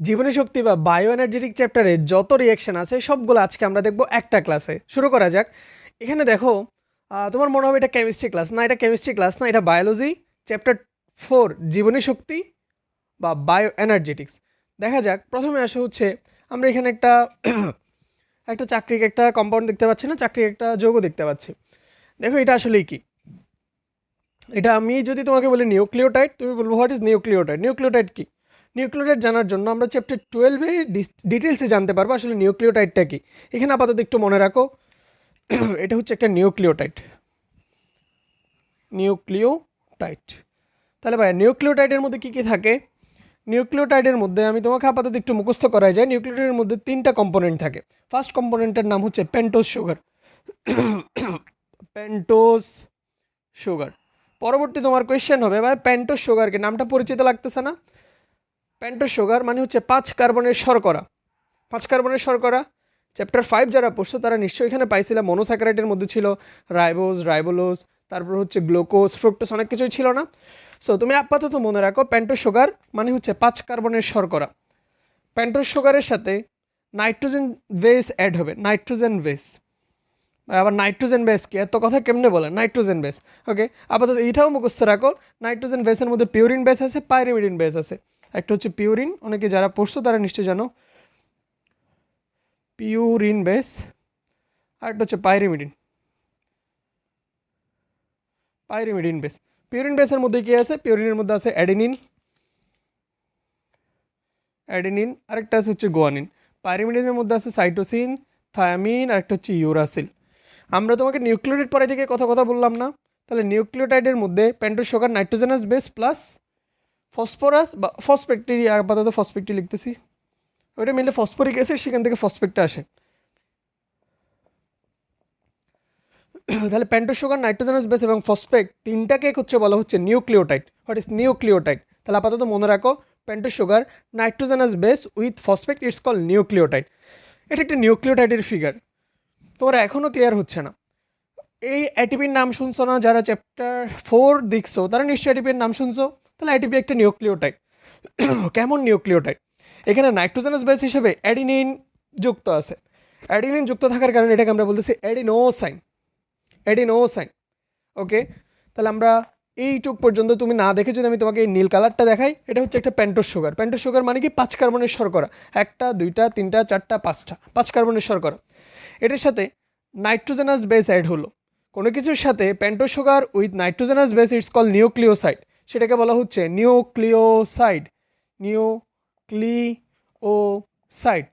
জীবনী শক্তি বা bio energetic চ্যাপ্টারে যত রিয়াকশন আছে, সবগুলো আজকে আমরা দেখব একটা ক্লাসে শুরু করা যাক। এখানে দেখো তোমার মনে হবে এটা কেমিস্ট্রি ক্লাস না, এটা কেমিস্ট্রি ক্লাস না, এটা বায়োলজি চ্যাপ্টার ফোর জীবনী শক্তি বা বায়ো এনার্জেটিক্স দেখা যাক, প্রথমে আসা হচ্ছে, আমরা এখানে একটা একটা চাকরির একটা কম্পাউন্ড দেখতে পাচ্ছি না, চাকরির একটা যৌগ দেখতে পাচ্ছি। দেখো, এটা আসলেই কি? এটা আমি যদি তোমাকে বলি নিউক্লিওটাইড, তুমি বলব হোয়াট ইজ নিউক্লিওটাইড নিউক্লিওটাইড কি? নিউক্লিওটাইড জানার জন্য আমরা চ্যাপ্টার টুয়েলভে ডিটেলসে জানতে পারব আসলে নিউক্লিওটাইডটা কি। এখানে আপাতত একটু মনে রাখো, এটা হচ্ছে একটা নিউক্লিওটাইড। নিউক্লিওটাইড। তাহলে ভাই নিউক্লিওটাইডের মধ্যে কী কী থাকে? নিউক্লিওটাইডের মধ্যে আমি তোমাকে আপাতত একটু মুখস্থ করাই যায় নিউক্লিওটাইডের মধ্যে তিনটা কম্পোনেন্ট থাকে। ফার্স্ট কম্পোনেন্টের নাম হচ্ছে পেন্টোজ সুগার পেন্টোজ সুগার পরবর্তী তোমার কোয়েশ্চেন হবে, ভাই পেন্টোজ সুগারকে নামটা পরিচিত লাগতেছে না? পেন্টোজ সুগার মানে হচ্ছে পাঁচ কার্বনের শর্করা। পাঁচ কার্বনের শর্করা চ্যাপ্টার ফাইভ যারা পড়ছো তারা নিশ্চয়ই এখানে পাইছিলাম মনোস্যাকারাইডের মধ্যে ছিল রাইবোজ রাইবোলোজ তারপর হচ্ছে গ্লুকোজ ফ্রুক্টোজ অনেক কিছুই ছিল না। সো তুমি আপাতত মনে রাখো পেন্টোজ সুগার মানে হচ্ছে পাঁচ কার্বনের শর্করা। পেন্টোজ সুগারের সাথে নাইট্রোজেন বেস অ্যাড হবে নাইট্রোজেন বেস আবার নাইট্রোজেন বেস কি? এত কথা কেমনে বলে? নাইট্রোজেন বেস ওকে আপাতত এইটাও মুখস্থ রাখো নাইট্রোজেন বেসের মধ্যে পিউরিন বেস আছে পাইরিমিডিন বেস আছে। একটা হচ্ছে পিউরিন অনেকে যারা পড়ছো তারা নিশ্চয়ই জানো। পিউরিন বেস আর একটা হচ্ছে পাইরিমিডিন পাইরিমিডিন বেস পিউরিন বেসের মধ্যে কি আছে? পিউরিনের মধ্যে আছে অ্যাডেনিন অ্যাডেনিন আরেকটা আছে হচ্ছে গোয়ানিন পাইরিমিডিনের মধ্যে আছে সাইটোসিন থায়ামিন আর একটা হচ্ছে ইউরাসিল আমরা তোমাকে নিউক্লিওটাইড পরে থেকে কথা কথা বললাম না। তাহলে নিউক্লিওটাইডের মধ্যে pentose sugar nitrogenous base plus phosphorus বা ফসফেক্টি আপাতত ফসফেক্টি লিখতেছি। ওইটা মিলে ফসফরিক অ্যাসিড সেখান থেকে ফসফেটটা আসে। তাহলে পেন্টোজ সুগার নাইট্রোজেনাস বেস এবং ফসফেট তিনটাকে হচ্ছে বলা হচ্ছে নিউক্লিওটাইড। What is nucleotide? তাহলে আপাতত মনে রাখো pentose sugar nitrogenous base with phosphate, it's call nucleotide. এটা একটা নিউক্লিওটাইডের ফিগার তোমার এখনও ক্লিয়ার হচ্ছে না। এই অ্যাটিপির নাম শুনছো না? যারা চ্যাপ্টার ফোর দেখছ, তারা নিশ্চয়ই অ্যাটিপির নাম শুনছো। তাহলে অ্যাটিপি একটা নিউক্লিওটাইড। কেমন নিউক্লিওটাইড? এখানে নাইট্রোজেনাস বেস হিসেবে অ্যাডিনিন যুক্ত আছে। অ্যাডিনিন যুক্ত থাকার কারণে এটাকে আমরা বলতেছি অ্যাডিনোসাইন। অ্যাডিনোসাইন। ওকে? তাহলে আমরা এইটুক পর্যন্ত তুমি না দেখে যদি আমি তোমাকে এই নীল কালারটা দেখাই, এটা হচ্ছে একটা প্যান্টোস সুগার। প্যান্টোস সুগার মানে কি? পাঁচ কার্বনের শর্করা। একটা, দুইটা, তিনটা, চারটা, পাঁচটা। পাঁচ কার্বনের শর্করা। এটার সাথে নাইট্রোজেনাস বেস অ্যাড হলো। কোনো কিছুর সাথে pentose sugar with nitrogenous base it's call nucleoside. সেটাকে বলা হচ্ছে নিউক্লিওসাইড। নিউক্লিওসাইড।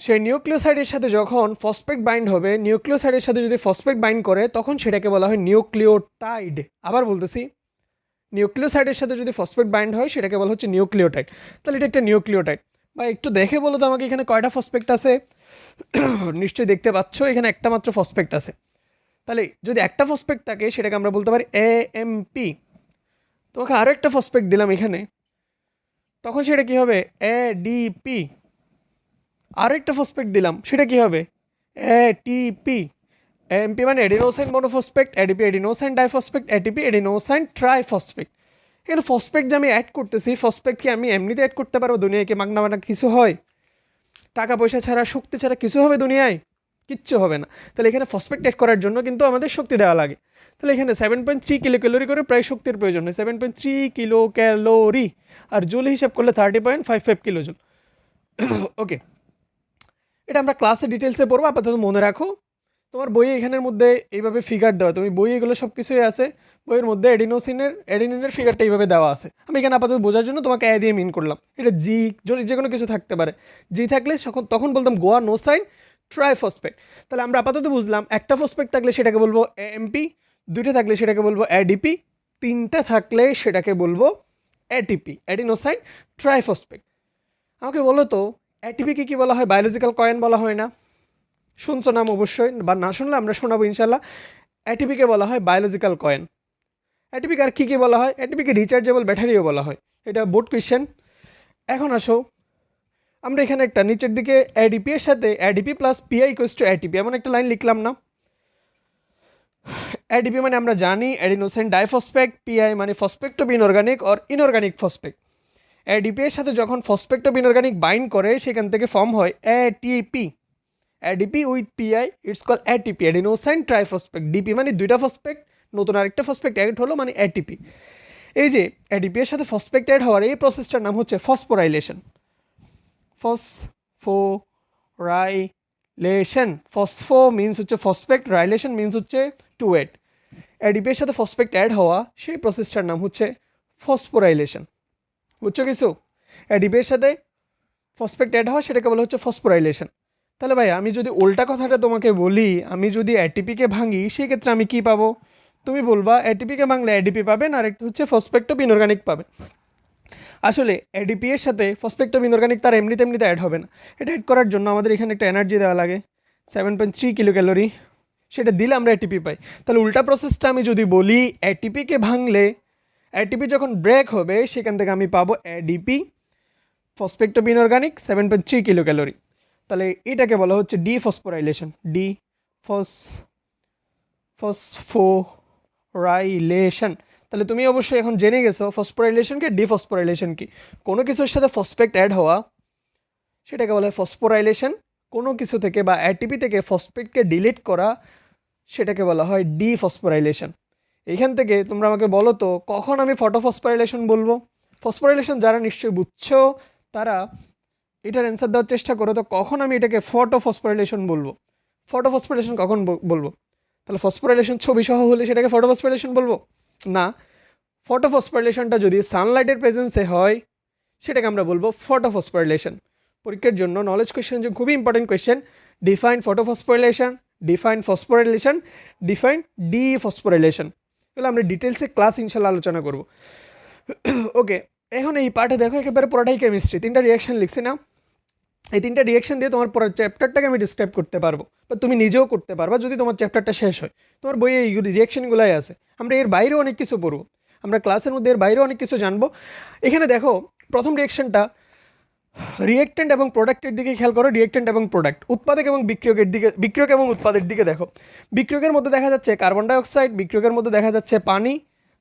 সেই নিউক্লিওসাইডের সাথে যখন ফসফেট বাইন্ড হবে, নিউক্লিওসাইডের সাথে যদি ফসফেট বাইন্ড করে, তখন সেটাকে বলা হয় নিউক্লিওটাইড। আবার বলতেছি, নিউক্লিওসাইডের সাথে যদি ফসফেট বাইন্ড হয়, সেটাকে বলা হচ্ছে নিউক্লিওটাইড। তাহলে এটা একটা নিউক্লিওটাইড। বা একটু দেখে বলো তো আমাকে, এখানে কয়টা ফসফেক্ট আছে? নিশ্চয়ই দেখতে পাচ্ছ, এখানে একটা মাত্র ফসফেক্ট আছে। তাহলে যদি একটা ফসফেক্ট থাকে, সেটাকে আমরা বলতে পারি এ এম পি তোমাকে আরও একটা দিলাম এখানে। তখন সেটা কী হবে? এ ডি পি আরও একটা ফসফেক্ট দিলাম, সেটা কী হবে? এ টি পি এমপি মানে এডিনোসাইন মনোফসফেক্ট এডিপি এডিনোসাইন ডাইফসফেক্ট এটিপি এডিনোসাইন ট্রাইফসফেক্ট এখানে ফসফেক্ট যে আমি অ্যাড করতেছি ফসফেক্ট কি আমি এমনিতে অ্যাড করতে পারব দুনিয়ায় কি মাগনা মাগনা কিছু হয়? টাকা পয়সা ছাড়া, শক্তি ছাড়া কিছু হবে দুনিয়ায়? কিচ্ছু হবে না। তাহলে এখানে ফসফেক্ট অ্যাড করার জন্য কিন্তু আমাদের শক্তি দেওয়া লাগে। তাহলে এখানে seven point three kilo calorie করে প্রায় শক্তির প্রয়োজন হয়। Seven point three kilo calorie আর জুল হিসাব করলে thirty point five five kilo joule okay এটা আমরা ক্লাসে ডিটেলসে পড়ব। আপাতত মনে রাখো, তোমার বই এখানের মধ্যে এইভাবে ফিগার দেওয়া, তুমি বই এগুলো সব কিছুই আছে, বইয়ের মধ্যে এডিনোসিনের এডিনিনের ফিগারটা এইভাবে দেওয়া আছে। আমি এখানে আপাতত বোঝার জন্য তোমাকে অ্যা দিয়ে মিন করলাম। এটা জি যে কোনো কিছু থাকতে পারে। জি থাকলে তখন বলতাম গোয়া নো সাইন ট্রাইফসপেক্ট তাহলে আমরা আপাতত বুঝলাম একটা ফসপেক্ট থাকলে সেটাকে বলব এএমপি দুইটা থাকলে সেটাকে বলব অ্যাডিপি তিনটা থাকলে সেটাকে বলব এটিপি অ্যাডিনোসাইন ট্রাইফসপেক্ট আমাকে বলো তো অ্যাটিপিকে কী বলা হয়? বায়োলজিক্যাল কয়েন বলা হয় না? শুনছো নাম অবশ্যই, বা না শুনলে আমরা শোনাবো ইনশাল্লাহ অ্যাটিপিকে বলা হয় বায়োলজিক্যাল কয়েন অ্যাটিপিক আর কী কী বলা হয়? অ্যাটিপিকে রিচার্জেবল ব্যাটারিও বলা হয়। এটা বোর্ড কোয়েশ্চেন এখন আসো আমরা এখানে একটা নিচের দিকে অ্যাডিপি এর সাথে ADP plus PI equals to ATP এমন একটা লাইন লিখলাম না। অ্যাডিপি মানে আমরা জানি অ্যাডিনোসাইন ডাইফসপেক্ট পিআই মানে phosphate of inorganic or inorganic phosphate ADP এর সাথে যখন ফসফেক্টব ইনঅর্গানিক বাইন্ড করে, সেখান থেকে ফর্ম হয় ATP ADP with PI it's call ATP adenosine triphosphate DP মানে দুইটা ফসফেক্ট নতুন আরেকটা ফসফেক্ট অ্যাড হলো মানে এটিপি এই যে এডিপি এর সাথে ফসফেক্ট অ্যাড হওয়ার এই প্রসেসটার নাম হচ্ছে ফসফোরাইলেশন ফসফোরাইলেশন ফসফো মিনস হচ্ছে ফসফেক্ট রাইলেশন মিনস হচ্ছে টু এড এর সাথে ফসফেক্ট অ্যাড হওয়া, সেই প্রসেসটার নাম হচ্ছে ফসফোরাইলেশন বুঝছ কিছু? এর সাথে ফসফেক্ট অ্যাড হওয়া, সেটাকে বলা হচ্ছে ফসফোরাইলেশন তাহলে ভাই আমি যদি উল্টা কথাটা তোমাকে বলি, আমি যদি অ্যাটিপিকে ভাঙি সেক্ষেত্রে আমি কি পাবো? তুমি বলবা অ্যাটিপিকে ভাঙলে অ্যাডিপি পাবেন, আর একটা হচ্ছে ফসফেক্টব ইনঅর্গানিক পাবেন। আসলে এডিপি এর সাথে ফসফেক্টব ইনঅর্গানিক তার এমনিতে এমনিতে অ্যাড হবে না। এটা অ্যাড করার জন্য আমাদের এখানে একটা এনার্জি দেওয়া লাগে। Seven point three kilo calorie সেটা দিলে আমরা এটিপি পাই। তাহলে উল্টা প্রসেসটা আমি যদি বলি এটিপিকে ভাঙলে এটিপি যখন ব্রেক হবে, সেখান থেকে আমি পাবো ADP phosphate inorganic seven point three kilo calorie তাহলে এটাকে বলা হচ্ছে dephosphorylation de phos phosphorylation তাহলে তুমি অবশ্যই এখন জেনে গেছো ফসফোরাইলেশনকে ডিফসফোরাইলেশন কি? কোনো কিছুর সাথে ফসফেক্ট অ্যাড হওয়া, সেটাকে বলা হয় ফসফোরাইলেশন কোনো কিছু থেকে বা অ্যাটিপি থেকে ফসফেটকে ডিলিট করা, সেটাকে বলা হয় ডিফসফোরাইলেশন এইখান থেকে তোমরা আমাকে বলো তো, কখন আমি ফটোফসফোরাইলেশন বলব? ফসফোরাইলেশন যারা নিশ্চয়ই বুঝছ, তারা এটার অ্যান্সার দেওয়ার চেষ্টা করো, তো কখন আমি এটাকে ফটোফসফোরাইলেশন বলব? ফটোফসফোরাইলেশন কখন বলব? তাহলে ফসফোরাইলেশন ছবি সহ হলে সেটাকে ফটোফসফোরাইলেশন বলব? না ফটোফসফোরাইলেশনটা যদি সানলাইটের প্রেজেন্সে হয়, সেটাকে আমরা বলব ফটোফসফোরাইলেশন পরীক্ষার জন্য নলেজ কোয়েশ্চেন যে খুবই important question define photophosphorylation define phosphorylation define dephosphorylation এগুলো আমরা ডিটেলসে ক্লাস ইনশাল্লাহ আলোচনা করব। ওকে এখন এই পার্টে দেখো, একেবারে পুরোটাই কেমিস্ট্রি তিনটা রিয়াকশন লিখছি না এই তিনটা রিয়াকশন দিয়ে তোমার পরের চ্যাপ্টারটাকে আমি ডিসক্রাইব করতে পারব। বা তুমি নিজেও করতে পারবা যদি তোমার চ্যাপ্টারটা শেষ হয়। তোমার বইয়ে এই রিয়াকশনগুলাই আছে। আমরা এর বাইরেও অনেক কিছু পড়ব। আমরা ক্লাসের মধ্যে এর বাইরেও অনেক কিছু জানব। এখানে দেখো, প্রথম রিয়াকশনটা রিয়েক্টেন্ট এবং প্রোডাক্টের দিকে খেয়াল করো। রিয়েক্টেন্ট এবং প্রোডাক্ট উৎপাদক এবং বিক্রিয়কের দিকে, বিক্রিয়ক এবং উৎপাদের দিকে দেখো। বিক্রিয়কের মধ্যে দেখা যাচ্ছে কার্বন ডাইঅক্সাইড বিক্রিয়কের মধ্যে দেখা যাচ্ছে পানি।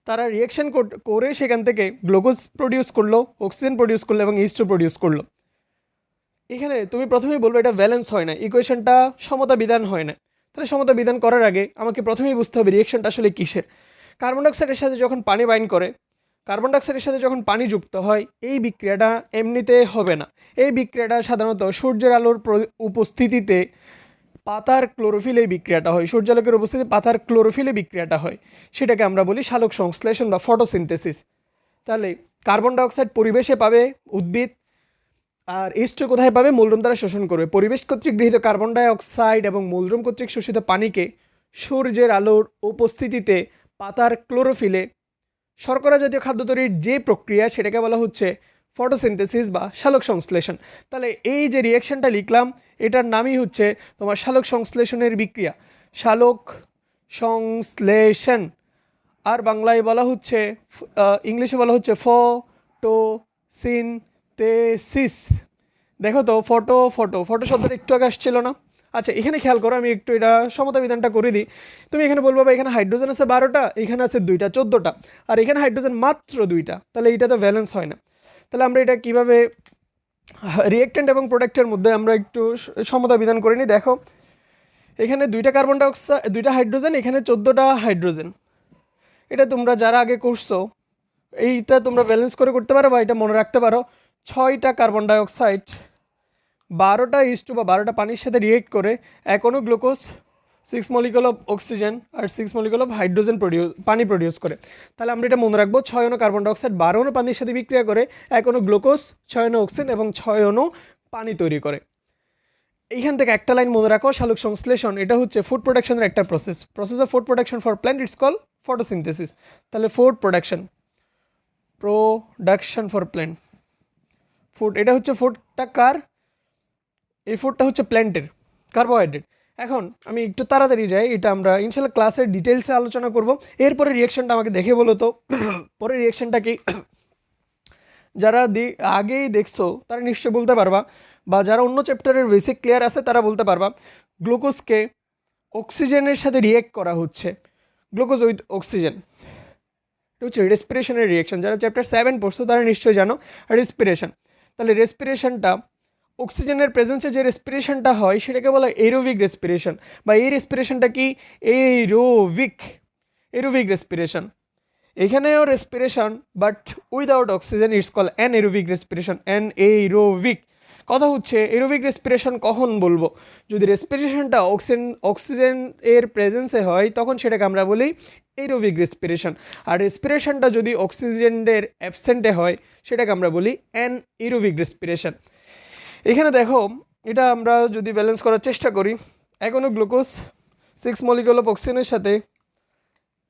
তারা রিয়েকশন করে সেখান থেকে গ্লুকোজ প্রডিউস করল অক্সিজেন প্রডিউস করল এবং ইস্টো প্রডিউস করল। এখানে তুমি প্রথমেই বলব এটা ব্যালেন্স হয় না ইকুয়েশনটা সমতা বিধান হয় না। তাহলে সমতা বিধান করার আগে আমাকে প্রথমেই বুঝতে হবে রিয়েকশনটা আসলে কিসের। কার্বন ডাইঅক্সাইডের সাথে যখন পানি বাইন করে কার্বন ডাইঅক্সাইডের সাথে যখন পানি যুক্ত হয়, এই বিক্রিয়াটা এমনিতে হবে না। এই বিক্রিয়াটা সাধারণত সূর্যের আলোর উপস্থিতিতে পাতার ক্লোরোফিল বিক্রিয়াটা হয়। সূর্যালোকের উপস্থিতি পাতার ক্লোরোফিলে বিক্রিয়াটা হয়। সেটাকে আমরা বলি সালোক সংশ্লেষণ বা ফটোসিনথেসিস তাহলে কার্বন ডাইঅক্সাইড পরিবেশে পাবে উদ্ভিদ আর ইস্ট্রো কোথায় পাবে? মূলরুম দ্বারা শোষণ করবে। পরিবেশ কর্তৃক গৃহীত কার্বন ডাইঅক্সাইড এবং মূলরুম কর্তৃক শোষিত পানিকে সূর্যের আলোর উপস্থিতিতে পাতার ক্লোরোফিলে শর্করা জাতীয় খাদ্য তৈরির যে প্রক্রিয়া, সেটাকে বলা হচ্ছে ফটোসিনথেসিস বা শালক সংশ্লেষণ। তাহলে এই যে রিয়াকশনটা লিখলাম, এটার নামই হচ্ছে তোমার শালক সংশ্লেষণের বিক্রিয়া। শালক সংশ্লেষণ। আর বাংলায় বলা হচ্ছে ইংলিশে বলা হচ্ছে ফটোসিনথেসিস দেখো তো ফটো ফটো ফটো শব্দটা একটু আগে আসছিল না? আচ্ছা এখানে খেয়াল করো, আমি একটু এটা সমতা বিধানটা করে দিই। তুমি এখানে বলব বা এখানে হাইড্রোজেন আছে বারোটা, এখানে আছে দুইটা, চোদ্দোটা। আর এখানে হাইড্রোজেন মাত্র দুইটা। তাহলে এটা তো ব্যালেন্স হয় না। তাহলে আমরা এটা কীভাবে রিয়েক্টেন্ট এবং প্রোডাক্টের মধ্যে আমরা একটু সমতা বিধান করে নিই। দেখো, এখানে দুইটা কার্বন ডাইঅক্সাইড দুইটা হাইড্রোজেন এখানে চোদ্দোটা হাইড্রোজেন এটা তোমরা যারা আগে করছ, এইটা তোমরা ব্যালেন্স করে করতে পারো বা এটা মনে রাখতে পারো। ছয়টা কার্বন ডাইঅক্সাইড, বারোটা ইস্টু বা বারোটা পানির সাথে রিয়েক্ট করে এখনও glucose six molecule of oxygen R six molecule of hydrogen produce পানি প্রডিউস করে। তাহলে আমরা এটা মনে রাখব, ছয় অণু কার্বন ডাইঅক্সাইড, বারো অণু পানির সাথে বিক্রিয়া করে এক গ্লুকোজ, ছয় অণু অক্সিজেন এবং ছয় অণু পানি তৈরি করে। এইখান থেকে একটা লাইন মনে রাখো, শালুক সংশ্লেষণ, এটা হচ্ছে ফুড প্রোডাকশনের একটা process process of food production for plant it's call photosynthesis তাহলে food production production for plant food, এটা হচ্ছে ফুডটা কার? এই ফুডটা হচ্ছে প্ল্যান্টের কার্বোহাইড্রেট এখন আমি একটু তাড়াতাড়ি যাই, এটা আমরা ইনশাল্লাহ ক্লাসের ডিটেলসে আলোচনা করব। এরপরে রিয়েকশনটা আমাকে দেখে বলো তো। পরে রিয়েকশনটা কি? যারা দি- আগেই দেখছ, তারা নিশ্চয় বলতে পারবা, বা যারা অন্য চ্যাপ্টারের বেসিক ক্লিয়ার আছে, তারা বলতে পারবা গ্লুকোজকে অক্সিজেনের সাথে রিয়েক্ট করা হচ্ছে। গ্লুকোজ উইথ অক্সিজেন এটা হচ্ছে রেসপিরেশনের রিয়াকশন যারা চ্যাপ্টার সেভেন পড়ছো, তারা নিশ্চয়ই জানো রেসপিরেশন তাহলে রেসপিরেশনটা অক্সিজেনের প্রেজেন্সে যে রেসপিরেশনটা হয়, সেটাকে বলা এরোভিক রেসপিরেশন বা এই রেসপিরেশনটা কি? এরোভিক এরোভিক রেসপিরেশন এখানেও respiration but without oxygen it's call anaerobic respiration anaerobic কথা হচ্ছে এরোভিক রেসপিরেশন কখন বলব? যদি রেসপিরেশনটা অক্সিজেন অক্সিজেন এর প্রেজেন্সে হয়, তখন সেটাকে আমরা বলি এরোভিক রেসপিরেশন আর রেসপিরেশনটা যদি অক্সিজেনের অ্যাবসেন্টে হয়, সেটাকে আমরা বলি অ্যান এরোভিক রেসপিরেশন এখানে দেখো, এটা আমরা যদি ব্যালেন্স করার চেষ্টা করি এখনও গ্লুকোজ সিক্স মলিকুল অফ অক্সিজেনের সাথে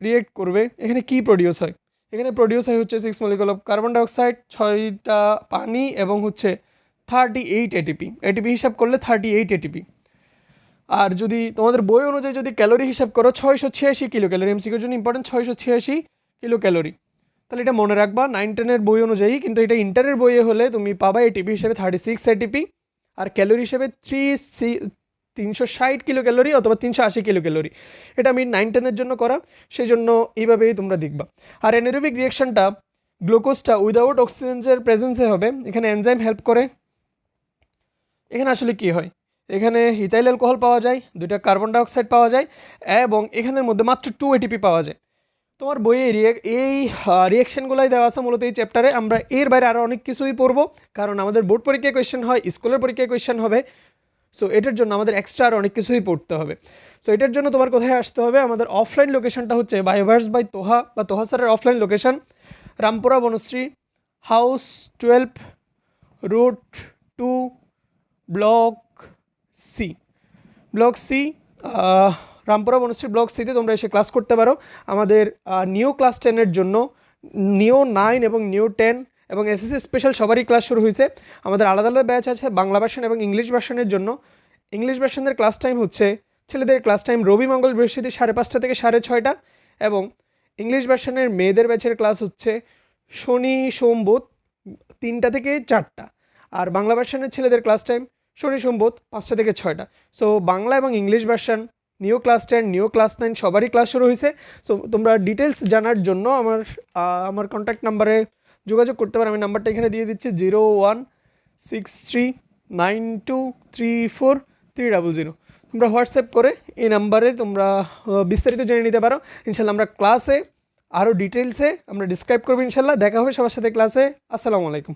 রিয়েক্ট করবে। এখানে কি প্রডিউস হয়? এখানে প্রডিউস হয় হচ্ছে six molecule of carbon dioxide ছয়টা পানি এবং হচ্ছে থার্টি এইট এটিপি এটিপি হিসাব করলে থার্টি এইট এটিপি আর যদি তোমাদের বই অনুযায়ী যদি ক্যালোরি হিসাব করো, ছয়শো ছিয়াশি কিলো ক্যালোরি এমসিকিউর জন্য ইম্পর্টেন্ট ছয়শো ছিয়াশি কিলো ক্যালোরি তাহলে এটা মনে রাখবা নাইন টেনের বই অনুযায়ী, কিন্তু এটা ইন্টারের বইয়ে হলে তুমি পাবা এটিপি হিসেবে থার্টি সিক্স এটিপি আর ক্যালোরি হিসেবে থ্রি সি তিনশো ষাট কিলো ক্যালোরি অথবা তিনশো আশি কিলো ক্যালোরি এটা আমি নাইন টেনের জন্য করা সেই জন্য এইভাবেই তোমরা দেখবা। আর এনারোবিক রিয়াকশনটা গ্লুকোজটা উইদাউট অক্সিজেনের প্রেজেন্সে হবে। এখানে এনজাইম হেল্প করে। এখানে আসলে কি হয়? এখানে ইথাইল অ্যালকোহল পাওয়া যায়, দুইটা কার্বন ডাইঅক্সাইড পাওয়া যায় এবং এখানের মধ্যে মাত্র টু এটিপি পাওয়া যায়। তোমার বইয়ে রিয়ে, এই রিয়াকশানগুলোই দেওয়া আছে মূলত এই চ্যাপ্টারে আমরা এর বাইরে আরও অনেক কিছুই পড়ব, কারণ আমাদের বোর্ড পরীক্ষায় কোয়েশ্চেন হয় স্কুলের পরীক্ষায় কোয়েশ্চেন হবে। সো এটার জন্য আমাদের এক্সট্রা আর অনেক কিছুই পড়তে হবে। সো এটার জন্য তোমার কোথায় আসতে হবে? আমাদের অফলাইন লোকেশনটা হচ্ছে বায়োভার্স বাই তোহা বা তোহা স্যারের offline location Rampura Banasree house twelve road two block C block C Rampura Banasree block সিতে তোমরা এসে ক্লাস করতে পারো। আমাদের নিউ ক্লাস টেনের জন্য নিউ নাইন এবং নিউ টেন এবং এসএসসি স্পেশাল সবারই ক্লাস শুরু হয়েছে। আমাদের আলাদা আলাদা ব্যাচ আছে বাংলা ভার্সন এবং ইংলিশ ভার্সনের জন্য। ইংলিশ ভার্সনের ক্লাস টাইম হচ্ছে ছেলেদের ক্লাস টাইম রবি মঙ্গল বৃহস্পতি সাড়ে পাঁচটা থেকে সাড়ে ছয়টা এবং ইংলিশ ভার্সনের মেয়েদের ব্যাচের ক্লাস হচ্ছে শনি, সোম, বুধ তিনটা থেকে চারটা। আর বাংলা ভার্সনের ছেলেদের ক্লাস টাইম শনি সোম বুধ পাঁচটা থেকে ছয়টা। সো বাংলা এবং English version new class ten new class nine সবারই ক্লাস শুরু হয়েছে। সো তোমরা ডিটেলস জানার জন্য আমার আমার কন্ট্যাক্ট নাম্বারে যোগাযোগ করতে পারো। আমি নাম্বারটা এখানে দিয়ে দিচ্ছি zero one six three nine two three four three double zero তোমরা হোয়াটসঅ্যাপ করে এই নাম্বারে তোমরা বিস্তারিত জেনে নিতে পারো। ইনশাল্লাহ আমরা ক্লাসে আরও ডিটেলসে আমরা ডিসক্রাইব করব ইনশাল্লাহ দেখা হবে সবার সাথে ক্লাসে আসসালামু আলাইকুম।